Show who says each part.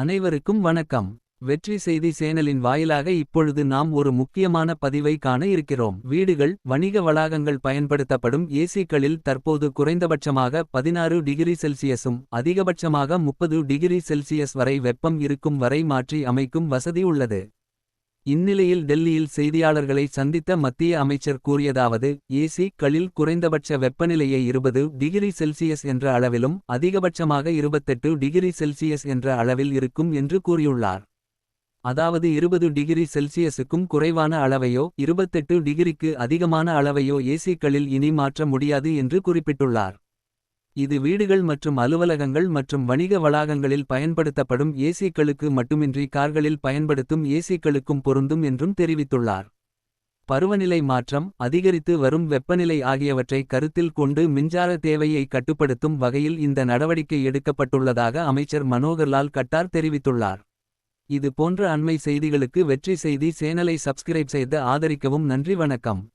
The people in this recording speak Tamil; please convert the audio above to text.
Speaker 1: அனைவருக்கும் வணக்கம். வெற்றி செய்தி சேனலின் வாயிலாக இப்பொழுது நாம் ஒரு முக்கியமான பதிவை காண இருக்கிறோம். வீடுகள் வணிக வளாகங்கள் பயன்படுத்தப்படும் ஏசிக்களில் தற்போது குறைந்தபட்சமாக பதினாறு டிகிரி செல்சியஸும் அதிகபட்சமாக முப்பது டிகிரி செல்சியஸ் வரை வெப்பம் இருக்கும் வரை மாற்றி அமைக்கும் வசதி உள்ளது. இந்நிலையில் டெல்லியில் செய்தியாளர்களை சந்தித்த மத்திய அமைச்சர் கூறியதாவது ஏசி களில் குறைந்தபட்ச வெப்பநிலையை இருபது டிகிரி செல்சியஸ் என்ற அளவிலும் அதிகபட்சமாக இருபத்தெட்டு டிகிரி செல்சியஸ் என்ற அளவில் இருக்கும் என்று கூறியுள்ளார். அதாவது இருபது டிகிரி செல்சியஸுக்கும் குறைவான அளவையோ இருபத்தெட்டு டிகிரிக்கு அதிகமான அளவையோ ஏசிக்களில் இனி மாற்ற முடியாது என்று குறிப்பிட்டுள்ளார். இது வீடுகள் மற்றும் அலுவலகங்கள் மற்றும் வணிக வளாகங்களில் பயன்படுத்தப்படும் ஏசிக்களுக்கு மட்டுமின்றி கார்களில் பயன்படுத்தும் ஏசிக்களுக்கும் பொருந்தும் என்றும் தெரிவித்துள்ளார். பருவநிலை மாற்றம் அதிகரித்து வரும் வெப்பநிலை ஆகியவற்றை கருத்தில் கொண்டு மின்சார தேவையை கட்டுப்படுத்தும் வகையில் இந்த நடவடிக்கை எடுக்கப்பட்டுள்ளதாக அமைச்சர் மனோகர்லால் கட்டார் தெரிவித்துள்ளார். இது போன்ற அண்மை செய்திகளுக்கு வெற்றி செய்தி சேனலை சப்ஸ்கிரைப் செய்து ஆதரிக்கவும் நன்றி வணக்கம்.